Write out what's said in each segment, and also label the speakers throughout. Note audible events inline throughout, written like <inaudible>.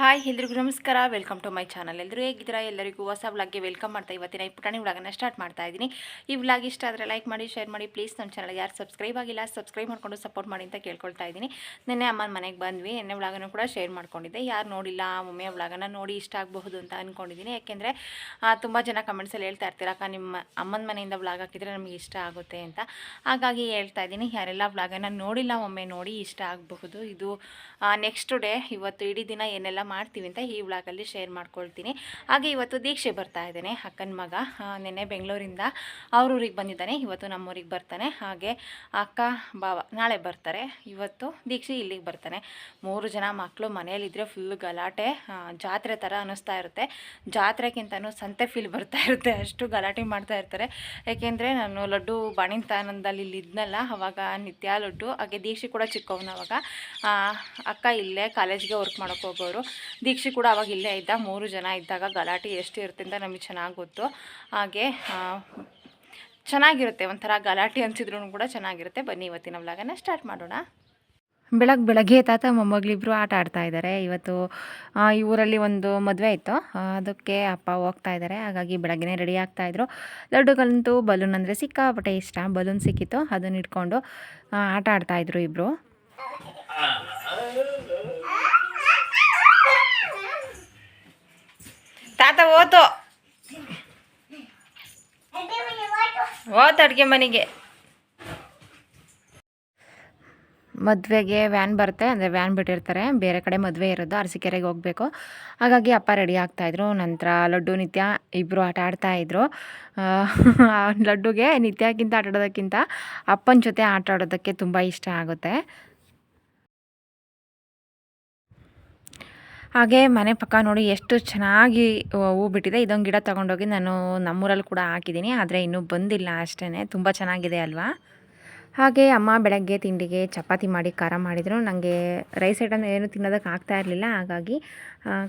Speaker 1: Hi ಎಲ್ರಿಗೂ ನಮಸ್ಕಾರ. Welcome to my channel ಎಲ್ಲರೂ ಹೇಗಿದ್ದೀರಾ? ಎಲ್ಲರಿಗೂ ಹೊಸ ವ್ಲಾಗ್ಗೆ ವೆಲ್ಕಮ್ ಮಾಡ್ತಾ ಇವತ್ತಿನ ಈ ಪುಟಾಣಿ ವ್ಲಾಗನ್ನು ಸ್ಟಾರ್ಟ್ ಮಾಡ್ತಾ ಇದ್ದೀನಿ. ಈ ವ್ಲಾಗ್ ಇಷ್ಟ ಆದರೆ ಲೈಕ್ ಮಾಡಿ ಶೇರ್ ಮಾಡಿ. ಪ್ಲೀಸ್ ನಮ್ಮ ಚಾನಲ್ ಯಾರು ಸಬ್ಸ್ಕ್ರೈಬ್ ಆಗಿಲ್ಲ ಸಬ್ಸ್ಕ್ರೈಬ್ ಮಾಡ್ಕೊಂಡು ಸಪೋರ್ಟ್ ಮಾಡಿ ಅಂತ ಕೇಳ್ಕೊಳ್ತಾ ಇದ್ದೀನಿ. ನಿನ್ನೆ ಅಮ್ಮನ ಮನೆಗೆ ಬಂದ್ವಿ. ಎಣ್ಣೆ ವ್ಲಾಗನ್ನು ಕೂಡ ಶೇರ್ ಮಾಡ್ಕೊಂಡಿದ್ದೆ. ಯಾರು ನೋಡಿಲ್ಲ, ಒಮ್ಮೆ ವ್ಲಾಗನ್ನು ನೋಡಿ ಇಷ್ಟ ಆಗಬಹುದು ಅಂತ ಅಂದ್ಕೊಂಡಿದ್ದೀನಿ ಯಾಕೆಂದರೆ ತುಂಬ ಜನ ಕಮೆಂಟ್ಸಲ್ಲಿ ಹೇಳ್ತಾ ಇರ್ತೀರ, ಅಕ್ಕ, ನಿಮ್ಮ ಅಮ್ಮನ ಮನೆಯಿಂದ ವ್ಲಾಗ್ ಹಾಕಿದರೆ ನಮಗೆ ಇಷ್ಟ ಆಗುತ್ತೆ ಅಂತ. ಹಾಗಾಗಿ ಹೇಳ್ತಾ ಇದ್ದೀನಿ, ಯಾರೆಲ್ಲ ವ್ಲಾಗನ್ನು ನೋಡಿಲ್ಲ, ಒಮ್ಮೆ ನೋಡಿ ಇಷ್ಟ ಆಗಬಹುದು. ಇದು ನೆಕ್ಸ್ಟ್ ಡೇ ಇವತ್ತು ಇಡೀ ದಿನ ಏನೆಲ್ಲ ಮಾಡ್ತೀವಿ ಅಂತ ಈ ವ್ಲಾಗಲ್ಲಿ ಶೇರ್ ಮಾಡ್ಕೊಳ್ತೀನಿ. ಹಾಗೆ ಇವತ್ತು ದೀಕ್ಷೆ ಬರ್ತಾ ಇದ್ದಾನೆ ಅಕ್ಕನ ಮಗ. ನಿನ್ನೆ ಬೆಂಗಳೂರಿಂದ ಊರಿಗೆ ಬಂದಿದ್ದಾನೆ. ಇವತ್ತು ನಮ್ಮೂರಿಗೆ ಬರ್ತಾನೆ. ಹಾಗೆ ಅಕ್ಕ ಬಾವ ನಾಳೆ ಬರ್ತಾರೆ. ಇವತ್ತು ದೀಕ್ಷೆ ಇಲ್ಲಿಗೆ ಬರ್ತಾನೆ. ಮೂರು ಜನ ಮಕ್ಕಳು ಮನೆಯಲ್ಲಿದ್ದರೆ ಫುಲ್ ಗಲಾಟೆ. ಜಾತ್ರೆ ಥರ ಅನ್ನಿಸ್ತಾ ಇರುತ್ತೆ. ಜಾತ್ರೆಗಿಂತನೂ ಸಂತೆ ಫೀಲ್ ಬರ್ತಾ ಇರುತ್ತೆ. ಅಷ್ಟು ಗಲಾಟೆ ಮಾಡ್ತಾ ಇರ್ತಾರೆ. ಯಾಕೆಂದರೆ ನಾನು ಲಡ್ಡು ಬಾಣಿಂತಾನಂದಲ್ಲಿ ಇಲ್ಲಿ ಇದ್ನಲ್ಲ, ಅವಾಗ ನಿತ್ಯ ಲಡ್ಡು, ಹಾಗೆ ದೀಕ್ಷೆ ಕೂಡ ಚಿಕ್ಕವನು ಅವಾಗ. ಅಕ್ಕ ಇಲ್ಲೇ ಕಾಲೇಜ್ಗೆ ವರ್ಕ್ ಮಾಡೋಕ್ಕೆ ಹೋಗೋರು. ದೀಕ್ಷೆ ಕೂಡ ಅವಾಗ ಇಲ್ಲೇ ಇದ್ದ. ಮೂರು ಜನ ಇದ್ದಾಗ ಗಲಾಟೆ ಎಷ್ಟು ಇರುತ್ತೆ ಅಂತ ನಮಗೆ ಚೆನ್ನಾಗಿ ಗೊತ್ತು. ಹಾಗೆ ಚೆನ್ನಾಗಿರುತ್ತೆ ಒಂಥರ ಗಲಾಟೆ ಅನಿಸಿದ್ರು ಕೂಡ ಚೆನ್ನಾಗಿರುತ್ತೆ. ಬನ್ನಿ ಇವತ್ತಿನ ವ್ಲಾಗನ್ನು ಸ್ಟಾರ್ಟ್ ಮಾಡೋಣ. ಬೆಳಗ್ಗೆ ಬೆಳಗ್ಗೆ ತಾತ ಮೊಮ್ಮಗಳಿಬ್ರು ಆಟ ಆಡ್ತಾ ಇದ್ದಾರೆ ಇವತ್ತು ಈ ಊರಲ್ಲಿ ಒಂದು ಮದುವೆ ಇತ್ತು. ಅದಕ್ಕೆ ಅಪ್ಪ ಹೋಗ್ತಾ ಇದ್ದಾರೆ ಹಾಗಾಗಿ ಬೆಳಗ್ಗೆ ರೆಡಿ ಆಗ್ತಾ ಇದ್ರು. ಲಡ್ಡುಗಂತೂ ಬಲೂನ್ ಅಂದರೆ ಸಿಕ್ಕಾಪಟ್ಟೆ ಇಷ್ಟ. ಬಲೂನ್ ಸಿಕ್ಕಿತ್ತು. ಅದನ್ನ ಇಟ್ಕೊಂಡು ಆಟ ಆಡ್ತಾಯಿದ್ರು ಇಬ್ಬರು ತಾತ ಓತು. ಓತು ಅಡುಗೆ ಮನೆಗೆ. ಮದುವೆಗೆ ವ್ಯಾನ್ ಬರುತ್ತೆ, ಅಂದರೆ ವ್ಯಾನ್ ಬಿಟ್ಟಿರ್ತಾರೆ. ಬೇರೆ ಕಡೆ ಮದುವೆ ಇರೋದು, ಅರಸಿಕೆರೆಗೆ ಹೋಗಬೇಕು. ಹಾಗಾಗಿ ಅಪ್ಪ ರೆಡಿ ಆಗ್ತಾಯಿದ್ರು ನಂತರ ಲಡ್ಡು, ನಿತ್ಯ ಇಬ್ಬರು ಆಟ ಆಡ್ತಾಯಿದ್ರು <laughs> ಲಡ್ಡುಗೆ ನಿತ್ಯಕ್ಕಿಂತ ಆಟ ಆಡೋದಕ್ಕಿಂತ ಅಪ್ಪನ ಜೊತೆ ಆಟ ಆಡೋದಕ್ಕೆ ತುಂಬ ಇಷ್ಟ ಆಗುತ್ತೆ. ಹಾಗೆ ಮನೆ ಪಕ್ಕ ನೋಡಿ ಎಷ್ಟು ಚೆನ್ನಾಗಿ ಹೂ ಬಿಟ್ಟಿದೆ. ಇದೊಂದು ಗಿಡ ತಗೊಂಡೋಗಿ ನಾನು ನಮ್ಮೂರಲ್ಲಿ ಕೂಡ ಹಾಕಿದ್ದೀನಿ. ಆದರೆ ಇನ್ನೂ ಬಂದಿಲ್ಲ ಅಷ್ಟೇ ತುಂಬ ಚೆನ್ನಾಗಿದೆ ಅಲ್ವಾ? ಹಾಗೆ ಅಮ್ಮ ಬೆಳಗ್ಗೆ ತಿಂಡಿಗೆ ಚಪಾತಿ ಮಾಡಿ, ಖಾರ ಮಾಡಿದರು. ನನಗೆ ರೈಸ್ ಐಟಮ್ ಏನು ತಿನ್ನೋದಕ್ಕೆ ಆಗ್ತಾ ಇರಲಿಲ್ಲ. ಹಾಗಾಗಿ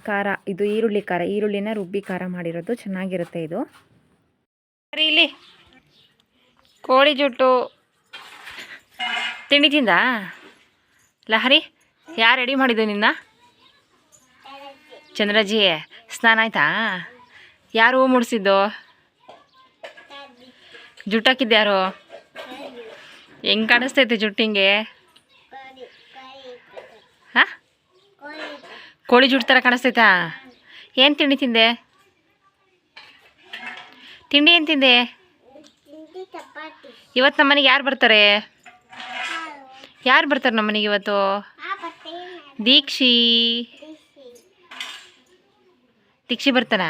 Speaker 1: ಖಾರ, ಇದು ಈರುಳ್ಳಿ ಖಾರ, ಈರುಳ್ಳಿನ ರುಬ್ಬಿ ಖಾರ ಮಾಡಿರೋದು. ಚೆನ್ನಾಗಿರುತ್ತೆ ಇದು. ಇಲ್ಲಿ. ಕೋಳಿ ಜುಟ್ಟು. ತಿಂಡಿ ತಿಂದ? ಲಹರಿ ಯಾರು ರೆಡಿ ಮಾಡಿದ್ದು ನಿನ್ನ? ಚಂದ್ರಜಿ, ಸ್ನಾನ ಆಯ್ತಾ? ಯಾರು ಹೂ ಮುಡಿಸಿದ್ದು? ಜುಟ್ಟಾಕಿದ್ಯಾರು ಹೆಂಗೆ ಕಾಣಿಸ್ತೈತೆ ಜುಟ್ಟಿಂಗೆ? ಹಾ? ಕೋಳಿ ಜುಟ್ಟು ಥರ ಕಾಣಿಸ್ತೈತಾ? ಏನು ತಿಂಡಿ ತಿಂದೆ? ತಿಂಡಿ ಏನು ತಿಂದೆ? ಇವತ್ತು ನಮ್ಮ ಮನೆಗೆ ಯಾರು ಬರ್ತಾರೆ? ಯಾರು ಬರ್ತಾರೆ ನಮ್ಮ ಇವತ್ತು? ದೀಕ್ಷಿ. ದೀಕ್ಷಿ ಬರ್ತಾನಾ?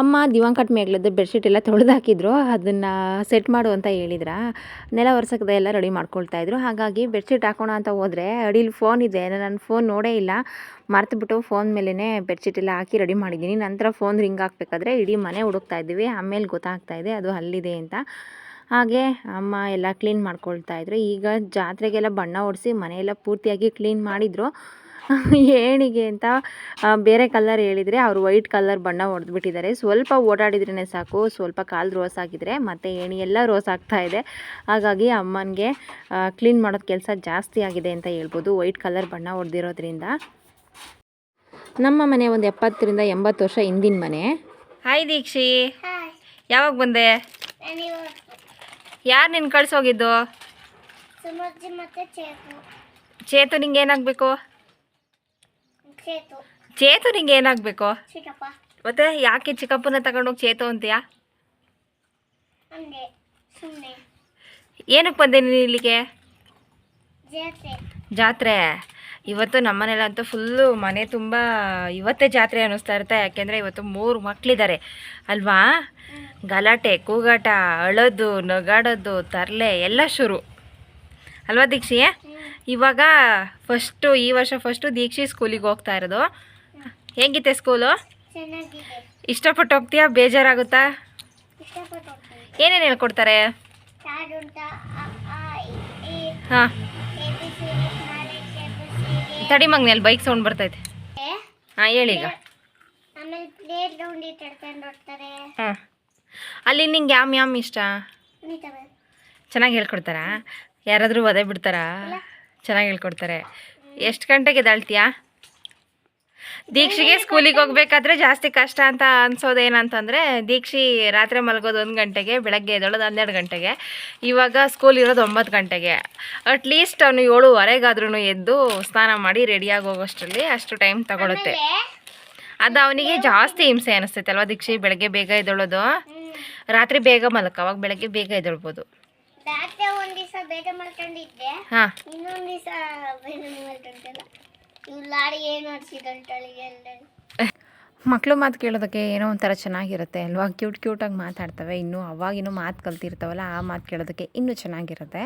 Speaker 1: ಅಮ್ಮ ದಿವಾಂಕಟ್ ಮೇಗ್ಲದ್ದು ಬೆಡ್ಶೀಟ್ ಎಲ್ಲ ತೊಳೆದು ಹಾಕಿದ್ರು ಅದನ್ನು ಸೆಟ್ ಮಾಡು ಅಂತ ಹೇಳಿದ್ರ. ನೆಲ ಒರೆಸೋದ ಎಲ್ಲ ರೆಡಿ ಮಾಡ್ಕೊಳ್ತಾ ಇದ್ರು. ಹಾಗಾಗಿ ಬೆಡ್ಶೀಟ್ ಹಾಕೋಣ ಅಂತ ಹೋದರೆ ಅಡೀಲಿ ಫೋನ್ ಇದೆ ನನ್ನ ಫೋನ್ ನೋಡೇ ಇಲ್ಲ. ಮರ್ತುಬಿಟ್ಟು ಫೋನ್ ಮೇಲೇ ಬೆಡ್ಶೀಟ್ ಎಲ್ಲ ಹಾಕಿ ರೆಡಿ ಮಾಡಿದ್ದೀನಿ ನಂತರ ಫೋನ್ ರಿಂಗ್ ಹಾಕ್ಬೇಕಾದ್ರೆ ಇಡೀ ಮನೆ ಹುಡುಕ್ತಾ ಇದ್ದೀವಿ. ಆಮೇಲೆ ಗೊತ್ತಾಗ್ತಾ ಇದೆ ಅದು ಅಲ್ಲಿದೆ ಅಂತ. ಹಾಗೆ ಅಮ್ಮ ಎಲ್ಲ ಕ್ಲೀನ್ ಮಾಡ್ಕೊಳ್ತಾ ಇದ್ರು. ಈಗ ಜಾತ್ರೆಗೆಲ್ಲ ಬಣ್ಣ ಹೊಡೆಸಿ ಮನೆಯೆಲ್ಲ ಪೂರ್ತಿಯಾಗಿ ಕ್ಲೀನ್ ಮಾಡಿದರು. <laughs> ಏಣಿಗೆ ಅಂತ ಬೇರೆ ಕಲರ್ ಹೇಳಿದರೆ ಅವರು ವೈಟ್ ಕಲರ್ ಬಣ್ಣ ಹೊಡೆದ್ಬಿಟ್ಟಿದ್ದಾರೆ. ಸ್ವಲ್ಪ ಓಡಾಡಿದ್ರೇ ಸಾಕು ಸ್ವಲ್ಪ ಕಾಲು ರೋಸ್ ಆಗಿದ್ರೆ ಮತ್ತು ಏಣಿ ಎಲ್ಲ ರೋಸ್ ಆಗ್ತಾ ಇದೆ. ಹಾಗಾಗಿ ಅಮ್ಮನಿಗೆ ಕ್ಲೀನ್ ಮಾಡೋದು ಕೆಲಸ ಜಾಸ್ತಿ ಆಗಿದೆ ಅಂತ ಹೇಳ್ಬೋದು ವೈಟ್ ಕಲರ್ ಬಣ್ಣ ಹೊಡೆದಿರೋದ್ರಿಂದ. ನಮ್ಮ ಮನೆ ಒಂದು ಎಪ್ಪತ್ತರಿಂದ ಎಂಬತ್ತು ವರ್ಷ ಹಿಂದಿನ ಮನೆ. ಹಾಯ್ ದೀಕ್ಷಿ. ಯಾವಾಗ ಬಂದೆ? ಯಾರು ನಿನ್ನ ಕಳ್ಸೋಗಿದ್ದು?
Speaker 2: ಸುಮರ್ಜಿ ಮತ್ತೆ ಚೇತು.
Speaker 1: ಚೇತು ನಿಂಗೆ ಏನಾಗಬೇಕು
Speaker 2: ಚೇತು.
Speaker 1: ಚೇತು ನಿಂಗೆ ಏನಾಗಬೇಕು?
Speaker 2: ಚಿಕ್ಕಪ್ಪ.
Speaker 1: ಮತ್ತೆ ಯಾಕೆ ಚಿಕ್ಕಪ್ಪನ ತಗೊಂಡೋಗಿ ಚೇತು ಅಂತೀಯಾ?
Speaker 2: ಅಂದೆ ಸುಮ್ಮನೆ
Speaker 1: ಏನಕ್ಕೆ ಬಂದೆ ನೀನು ಇಲ್ಲಿಗೆ?
Speaker 2: ಜಾತ್ರೆ.
Speaker 1: ಜಾತ್ರೆ? ಇವತ್ತು ನಮ್ಮನೇಲಂತೂ ಫುಲ್ಲು ಮನೆ ತುಂಬ ಇವತ್ತೇ ಜಾತ್ರೆ ಅನ್ನಿಸ್ತಾ ಇರುತ್ತೆ. ಯಾಕೆಂದರೆ ಇವತ್ತು ಮೂರು ಮಕ್ಕಳಿದ್ದಾರೆ ಅಲ್ವಾ? ಗಲಾಟೆ ಕೂಗಾಟ ಅಳೋದು ನಗಾಡೋದು ತರಲೆ ಎಲ್ಲ ಶುರು. ಅಲ್ವಾ ದೀಕ್ಷಿ? ಇವಾಗ ಫಸ್ಟು ಈ ವರ್ಷ ಫಸ್ಟು ದೀಕ್ಷಿ ಸ್ಕೂಲಿಗೆ ಹೋಗ್ತಾ ಇರೋದು. ಹೇಗಿತ್ತೆ ಸ್ಕೂಲು ಇಷ್ಟಪಟ್ಟು ಹೋಗ್ತೀಯಾ? ಬೇಜಾರಾಗುತ್ತಾ? ಏನೇನು ಹೇಳ್ಕೊಡ್ತಾರೆ? ಹಾಂ. ತಡಿ ಮಗ್ನಲ್ಲಿ ಬೈಕ್ ಸೌಂಡ್ ಬರ್ತೈತೆ. ಹಾಂ ಹೇಳಿ ಈಗ. ಅಲ್ಲಿ ನಿಂಗೆ ಯಾಮ್ ಯಾಮ್ ಇಷ್ಟ? ಚೆನ್ನಾಗಿ ಹೇಳ್ಕೊಡ್ತಾರಾ? ಯಾರಾದರೂ ಒದೆ ಬಿಡ್ತಾರಾ? ಚೆನ್ನಾಗಿ ಹೇಳ್ಕೊಡ್ತಾರೆ. ಎಷ್ಟು ಗಂಟೆಗೆ ಎದ್ದಾಳ್ತೀಯಾ? ದೀಕ್ಷಿಗೆ ಸ್ಕೂಲಿಗೆ ಹೋಗ್ಬೇಕಾದ್ರೆ ಜಾಸ್ತಿ ಕಷ್ಟ ಅಂತ ಅನ್ಸೋದು ಏನಂತಂದರೆ ದೀಕ್ಷಿ ರಾತ್ರಿ ಮಲಗೋದು ಒಂದು ಗಂಟೆಗೆ ಬೆಳಗ್ಗೆ ಎದ್ದೊಳೋದು ಹನ್ನೆರಡು ಗಂಟೆಗೆ ಇವಾಗ ಸ್ಕೂಲ್ ಇರೋದು ಒಂಬತ್ತು ಗಂಟೆಗೆ. ಅಟ್ಲೀಸ್ಟ್ ಅವನು ಏಳುವರೆಗಾದ್ರೂ ಎದ್ದು ಸ್ನಾನ ಮಾಡಿ ರೆಡಿಯಾಗಿ ಹೋಗೋಷ್ಟರಲ್ಲಿ ಅಷ್ಟು ಟೈಮ್ ತಗೊಳುತ್ತೆ. ಅದು ಅವನಿಗೆ ಜಾಸ್ತಿ ಹಿಂಸೆ ಅನಿಸ್ತೈತೆ ಅಲ್ವಾ ದೀಕ್ಷಿ? ಬೆಳಗ್ಗೆ ಬೇಗ ಎದ್ದೊಳೋದು. ರಾತ್ರಿ ಬೇಗ ಮಲಕ ಅವಾಗ ಬೆಳಗ್ಗೆ ಬೇಗ ಎದ್ದೇಳ್ಬೋದು.
Speaker 2: ಒಂದ್ ದಿವಸ ಮಾಡ್ಕೊಂಡಿದ್ದೆ
Speaker 1: ಹಾಂ.
Speaker 2: ಇನ್ನೊಂದ್ ದಿವಸ ಬೇಗ ಮಾಡ್ಕೊಂಡಿಲ್ಲ ಇವ್ ಲಾರಿ ಏನು
Speaker 1: ಮಕ್ಕಳು ಮಾತು ಕೇಳೋದಕ್ಕೆ ಏನೋ ಒಂಥರ ಚೆನ್ನಾಗಿರುತ್ತೆ ಅಲ್ವಾ? ಕ್ಯೂಟ್ ಕ್ಯೂಟಾಗಿ ಮಾತಾಡ್ತವೆ. ಇನ್ನೂ ಅವಾಗಿನ್ನೂ ಮಾತು ಕಲ್ತಿರ್ತಾವಲ್ಲ ಆ ಮಾತು ಕೇಳೋದಕ್ಕೆ ಇನ್ನೂ ಚೆನ್ನಾಗಿರುತ್ತೆ.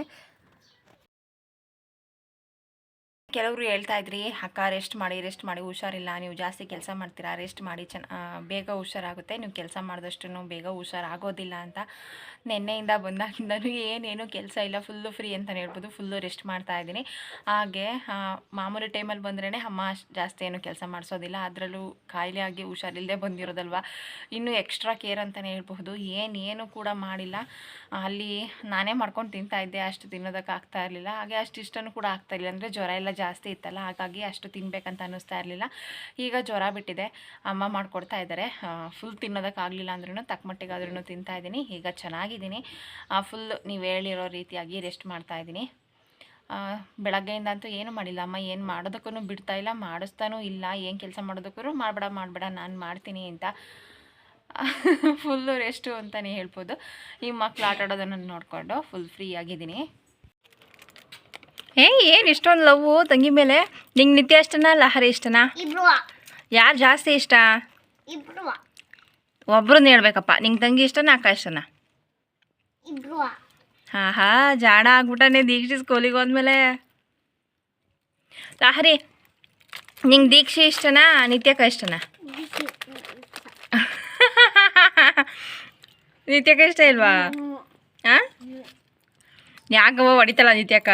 Speaker 1: ಕೆಲವರು ಹೇಳ್ತಾ ಇದ್ರಿ, ಅಕ್ಕ ರೆಸ್ಟ್ ಮಾಡಿ ರೆಸ್ಟ್ ಮಾಡಿ, ಹುಷಾರಿಲ್ಲ, ನೀವು ಜಾಸ್ತಿ ಕೆಲಸ ಮಾಡ್ತೀರಾ ರೆಸ್ಟ್ ಮಾಡಿ ಚೆನ್ನ ಬೇಗ ಹುಷಾರಾಗುತ್ತೆ, ನೀವು ಕೆಲಸ ಮಾಡಿದಷ್ಟು ಬೇಗ ಹುಷಾರಾಗೋದಿಲ್ಲ ಅಂತ ನಿನ್ನೆಯಿಂದ ಬಂದಾಗಿಂದನೂ ಏನೇನು ಕೆಲಸ ಇಲ್ಲ ಫುಲ್ಲು ಫ್ರೀ ಅಂತಲೇ ಹೇಳ್ಬೋದು ಫುಲ್ಲು ರೆಸ್ಟ್ ಮಾಡ್ತಾ ಇದ್ದೀನಿ. ಹಾಗೆ ಮಾಮೂಲಿ ಟೈಮಲ್ಲಿ ಬಂದ್ರೇ ಅಮ್ಮ ಜಾಸ್ತಿ ಏನು ಕೆಲಸ ಮಾಡಿಸೋದಿಲ್ಲ, ಅದರಲ್ಲೂ ಕಾಯಿಲೆ ಆಗಿ ಹುಷಾರಿಲ್ಲದೆ ಬಂದಿರೋದಲ್ವ? ಇನ್ನೂ ಎಕ್ಸ್ಟ್ರಾ ಕೇರ್ ಅಂತಲೇ ಹೇಳ್ಬಹುದು, ಏನೇನು ಕೂಡ ಮಾಡಿಲ್ಲ. ಅಲ್ಲಿ ನಾನೇ ಮಾಡ್ಕೊಂಡು ತಿಂತಾ ಇದ್ದೆ, ಅಷ್ಟು ತಿನ್ನೋದಕ್ಕೆ ಆಗ್ತಾ ಇರಲಿಲ್ಲ, ಹಾಗೆ ಅಷ್ಟು ಇಷ್ಟನೂ ಕೂಡ ಆಗ್ತಾ ಇರಲಿಲ್ಲ, ಅಂದರೆ ಜ್ವರ ಎಲ್ಲ ಜಾಸ್ತಿ ಇತ್ತಲ್ಲ, ಹಾಗಾಗಿ ಅಷ್ಟು ತಿನ್ಬೇಕಂತ ಅನ್ನಿಸ್ತಾ ಇರಲಿಲ್ಲ. ಈಗ ಜ್ವರ ಬಿಟ್ಟಿದೆ. ಅಮ್ಮ ಮಾಡಿಕೊಡ್ತಾ ಇದ್ದಾರೆ. ಫುಲ್ ತಿನ್ನೋದಕ್ಕಾಗಲಿಲ್ಲ ಅಂದ್ರೂ ತಕ್ಕ ಮಟ್ಟಿಗಾದ್ರೂ ತಿಂತಾ ಇದ್ದೀನಿ. ಈಗ ಚೆನ್ನಾಗಿದ್ದೀನಿ. ಫುಲ್ ನೀವು ಹೇಳಿರೋ ರೀತಿಯಾಗಿ ರೆಸ್ಟ್ ಮಾಡ್ತಾ ಇದ್ದೀನಿ. ಬೆಳಗ್ಗೆಯಿಂದ ಅಂತೂ ಏನು ಮಾಡಿಲ್ಲ. ಅಮ್ಮ ಏನು ಮಾಡೋದಕ್ಕೂ ಬಿಡ್ತಾ ಇಲ್ಲ, ಮಾಡಿಸ್ತಾನೂ ಇಲ್ಲ. ಏನು ಕೆಲಸ ಮಾಡೋದಕ್ಕೂ ಮಾಡಬೇಡ ಮಾಡಬೇಡ, ನಾನು ಮಾಡ್ತೀನಿ ಅಂತ. ಫುಲ್ಲು ರೆಸ್ಟು ಅಂತಲೇ ಹೇಳ್ಬೋದು. ಈ ಮಕ್ಕಳು ಆಟ ಆಡೋದನ್ನು ನೋಡಿಕೊಂಡು ಫುಲ್ ಫ್ರೀ ಆಗಿದ್ದೀನಿ. ಏ ಏನು ಇಷ್ಟೊಂದು ಲವ್ ತಂಗಿ ಮೇಲೆ. ನಿಂಗೆ ನಿತ್ಯ ಇಷ್ಟನಾ ಲಹರಿ ಇಷ್ಟನಾ? ಯಾರು ಜಾಸ್ತಿ ಇಷ್ಟ? ಒಬ್ರನ್ನ ಹೇಳ್ಬೇಕಪ್ಪ. ನಿಂಗ್ ತಂಗಿ ಇಷ್ಟನಾ ಅಕ್ಕ ಇಷ್ಟನಾ? ಹಾ ಹಾಂ ಜಾಡ ಆಗ್ಬಿಟ್ಟನೆ ದೀಕ್ಷಿ ಸ್ಕೂಲಿಗೆ ಹೋದ್ಮೇಲೆ. ಲಹರಿ ನಿಂಗೆ ದೀಕ್ಷೆ ಇಷ್ಟನಾ ನಿತ್ಯಕ ಇಷ್ಟನಾ? ನಿತ್ಯಕ್ಕ ಇಷ್ಟ ಇಲ್ವಾ? ಹಾಂ ಯಾಕವ ಹೊಡಿತಲ್ಲ ನಿತ್ಯಕ್ಕ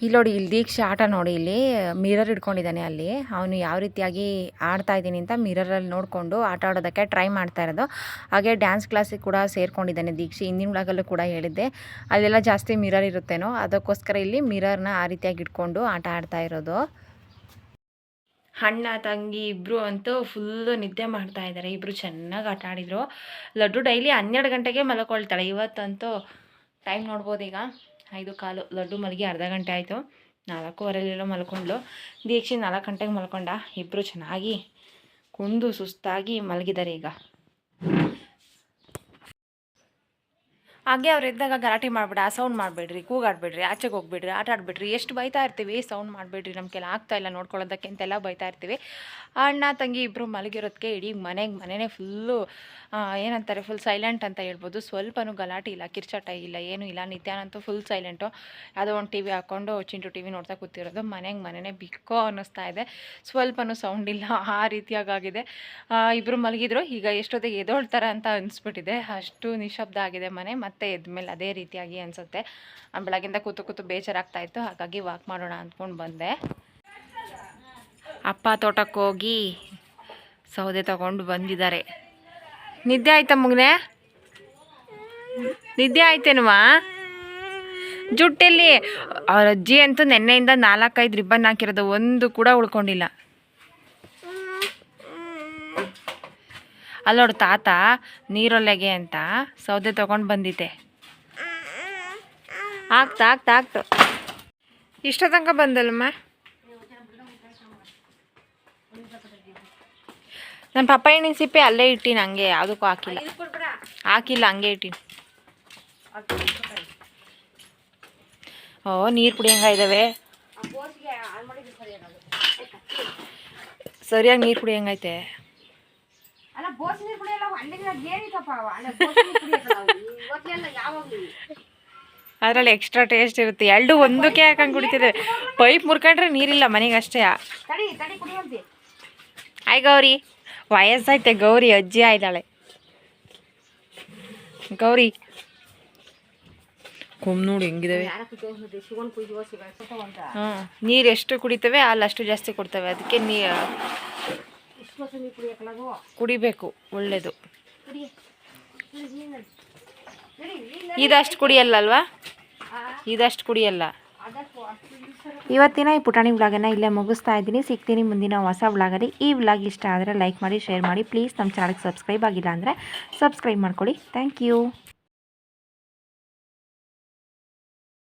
Speaker 1: ಇಲ್ಲಿ ನೋಡಿ, ಇಲ್ಲಿ ದೀಕ್ಷೆ ಆಟ ನೋಡಿ, ಇಲ್ಲಿ ಮಿರರ್ ಇಟ್ಕೊಂಡಿದ್ದಾನೆ ಅಲ್ಲಿ. ಅವನು ಯಾವ ರೀತಿಯಾಗಿ ಆಡ್ತಾ ಇದ್ದೀನಿ ಅಂತ ಮಿರರಲ್ಲಿ ನೋಡಿಕೊಂಡು ಆಟ ಆಡೋದಕ್ಕೆ ಟ್ರೈ ಮಾಡ್ತಾ ಇರೋದು. ಹಾಗೆ ಡ್ಯಾನ್ಸ್ ಕ್ಲಾಸಿಗೆ ಕೂಡ ಸೇರ್ಕೊಂಡಿದ್ದಾನೆ ದೀಕ್ಷೆ. ಹಿಂದಿನ ಒಳಗಲ್ಲೂ ಕೂಡ ಹೇಳಿದ್ದೆ. ಅಲ್ಲೆಲ್ಲ ಜಾಸ್ತಿ ಮಿರರ್ ಇರುತ್ತೇನೋ, ಅದಕ್ಕೋಸ್ಕರ ಇಲ್ಲಿ ಮಿರರ್ನ ಆ ರೀತಿಯಾಗಿ ಇಟ್ಕೊಂಡು ಆಟ ಆಡ್ತಾ ಇರೋದು. ಅಣ್ಣ, ತಂಗಿ ಇಬ್ಬರು ಅಂತೂ ಫುಲ್ಲು ನಿದ್ದೆ ಮಾಡ್ತಾ ಇದ್ದಾರೆ. ಇಬ್ಬರು ಚೆನ್ನಾಗಿ ಆಟ ಆಡಿದರು. ಲಡ್ಡು ಡೈಲಿ ಹನ್ನೆರಡು ಗಂಟೆಗೆ ಮಲ್ಕೊಳ್ತಾಳೆ. ಇವತ್ತಂತೂ ಟೈಮ್ ನೋಡ್ಬೋದು ಈಗ ಐದು ಕಾಲು ಲಡ್ಡು ಮಲಗಿ ಅರ್ಧ ಗಂಟೆ ಆಯಿತು ನಾಲ್ಕೂವರೆಲೆಲ್ಲೋ ಮಲ್ಕೊಂಡ್ಲು ದೀಕ್ಷೆ ನಾಲ್ಕು ಗಂಟೆಗೆ ಮಲ್ಕೊಂಡ ಇಬ್ಬರು ಚೆನ್ನಾಗಿ ಕುಂದು ಸುಸ್ತಾಗಿ ಮಲಗಿದ್ದಾರೆ ಈಗ ಹಾಗೆ ಅವ್ರು ಇದ್ದಾಗ ಗಲಾಟೆ ಮಾಡಬೇಡ ಸೌಂಡ್ ಮಾಡಬೇಡ್ರಿ, ಕೂಗಾಡಬೇಡ್ರಿ, ಆಚೆಗೆ ಹೋಗ್ಬೇಡ್ರಿ, ಆಟ ಆಡ್ಬೇಡ್ರಿ, ಎಷ್ಟು ಬೈತಾ ಇರ್ತೀವಿ ಸೌಂಡ್ ಮಾಡಬೇಡ್ರಿ ನಮಗೆಲ್ಲ ಆಗ್ತಾ ಇಲ್ಲ ನೋಡ್ಕೊಳ್ಳೋದಕ್ಕೆ ಅಂತೆಲ್ಲ ಬೈತಾ ಇರ್ತೀವಿ. ಅಣ್ಣ, ತಂಗಿ ಇಬ್ಬರು ಮಲಗಿರೋದಕ್ಕೆ ಇಡೀ ಮನೆಗೆ ಮನೆನೇ ಫುಲ್ಲು ಏನಂತಾರೆ ಫುಲ್ ಸೈಲೆಂಟ್ ಅಂತ ಹೇಳ್ಬೋದು. ಸ್ವಲ್ಪನೂ ಗಲಾಟೆ ಇಲ್ಲ, ಕಿರ್ಚಾಟ ಇಲ್ಲ, ಏನೂ ಇಲ್ಲ. ನಿತ್ಯಾನಂತೂ ಫುಲ್ ಸೈಲೆಂಟು ಯಾವುದೋ ಒಂದು ಟಿ ವಿ ಹಾಕ್ಕೊಂಡು ಚಿಂಟು ಟಿ ವಿ ನೋಡ್ತಾ ಕೂತಿರೋದು. ಮನೆಗೆ ಮನೆನೇ ಬಿಕ್ಕೋ ಅನ್ನಿಸ್ತಾ ಇದೆ. ಸ್ವಲ್ಪನೂ ಸೌಂಡ್ ಇಲ್ಲ, ಆ ರೀತಿಯಾಗಿದೆ ಇಬ್ಬರು ಮಲಗಿದ್ರು. ಈಗ ಎಷ್ಟೊತ್ತಿಗೆ ಎದೋಳ್ತಾರೆ ಅಂತ ಅನಿಸ್ಬಿಟ್ಟಿದೆ. ಅಷ್ಟು ನಿಶಬ್ದ ಆಗಿದೆ ಮನೆ. ಮತ್ತೆ ಎದ್ಮೇಲೆ ಅದೇ ರೀತಿಯಾಗಿ ಅನಿಸುತ್ತೆ. ಬೆಳಗಿಂದ ಕೂತು ಕೂತು ಬೇಜಾರಾಗ್ತಾ ಇತ್ತು, ಹಾಗಾಗಿ ವಾಕ್ ಮಾಡೋಣ ಅಂದ್ಕೊಂಡು ಬಂದೆ. ಅಪ್ಪ ತೋಟಕ್ಕೆ ಹೋಗಿ ಸೌದೆ ತಗೊಂಡು ಬಂದಿದ್ದಾರೆ. ನಿದ್ದೆ ಆಯ್ತಾ ಮುಗ್ನೆ? ನಿದ್ದೆ ಆಯ್ತೇನುವಾ? ಜುಟ್ಟಲ್ಲಿ ಅವ್ರ ಅಜ್ಜಿ ಅಂತೂ ನೆನ್ನೆಯಿಂದ ನಾಲ್ಕೈದು ರಿಬ್ಬನ್ ಹಾಕಿರೋದು, ಒಂದು ಕೂಡ ಉಳ್ಕೊಂಡಿಲ್ಲ. ಅಲ್ಲೋಡು ತಾತ, ನೀರೊಲೆಗೆ ಅಂತ ಸೌದೆ ತಗೊಂಡು ಬಂದಿದ್ದೆ. ಆಗ್ತಾ ಆಗ್ತಾ, ಆಗ್ತು. ಇಷ್ಟ ತನಕ ಬಂದಲ್ಲಮ್ಮ? ನನ್ನ ಪಪ್ಪ ಎಣ್ಣಿನ ಸಿಪ್ಪೆ ಅಲ್ಲೇ ಇಟ್ಟಿನಿ, ಹಂಗೆ ಯಾವುದಕ್ಕೂ ಹಾಕಿಲ್ಲ. ಹಾಕಿಲ್ಲ, ಹಂಗೆ ಇಟ್ಟಿನಿ. ಓ, ನೀರು ಕುಡಿಯಂಗ ಇದ್ದಾವೆ ಸರಿಯಾಗಿ ನೀರು ಕುಡಿಯಂಗೈತೆ
Speaker 3: ಅಲ್ಲ ಬೋಸ್ ನೀರು ಕುಡಿಯಲ್ಲ ಹಳ್ಳಿಗೆ ಏನಿತ್ತಪ್ಪ ಅಲ್ಲ ಬೋಸ್ ನೀರು ಕುಡಿಯಲ್ಲ ಇವತ್ತೆಲ್ಲ ಯಾವಾಗಲೂ.
Speaker 1: ಅದರಲ್ಲಿ ಎಕ್ಸ್ಟ್ರಾ ಟೇಸ್ಟ್ ಇರುತ್ತೆ. ಎರಡು ಒಂದಕ್ಕೆ ಹಾಕೊಂಡು ಕುಡಿತಿದ್ರೆ ಪೈಪ್ ಮುರ್ಕೊಂಡ್ರೆ ನೀರಿಲ್ಲ ಮನೆಗೆ ಅಷ್ಟೇ. ಆಯ್ ಗೌರಿ. ವಯಸ್ಸಾಯ್ತೆ ಗೌರಿ ಅಜ್ಜಿ ಆಯ್ದಾಳೆ. ಗೌರಿ. ಕೊಮ್ ನೋಡಿ ಹೆಂಗಿದಾವೆ. ನೀರು ಎಷ್ಟು ಕುಡಿತವೆ ಅಲ್ಲಿ ಅಷ್ಟು ಜಾಸ್ತಿ ಕೊಡ್ತವೆ. ಅದಕ್ಕೆ ನೀ
Speaker 3: ನೀರು
Speaker 1: ಕುಡಿಬೇಕು
Speaker 3: ನೀನು
Speaker 1: ಇದಷ್ಟು ಕುಡಿಯಲ್ಲ ಅಲ್ವಾ ಇದಷ್ಟು ಕುಡಿಯಲ್ಲ. ಇವತ್ತಿನ ಈ ಪುಟಾಣಿ ವ್ಲಾಗನ್ನು ಇಲ್ಲೇ ಮುಗಿಸ್ತಾ ಇದ್ದೀನಿ. ಸಿಗ್ತೀನಿ ಮುಂದಿನ ಹೊಸ ವ್ಲಾಗಲ್ಲಿ. ಈ ವ್ಲಾಗ್ ಇಷ್ಟ ಆದರೆ ಲೈಕ್ ಮಾಡಿ ಶೇರ್ ಮಾಡಿ. ಪ್ಲೀಸ್ ನಮ್ಮ ಚಾನಲ್ಗೆ ಸಬ್ಸ್ಕ್ರೈಬ್ ಆಗಿಲ್ಲ ಅಂದರೆ ಸಬ್ಸ್ಕ್ರೈಬ್ ಮಾಡ್ಕೊಳ್ಳಿ. Thank you.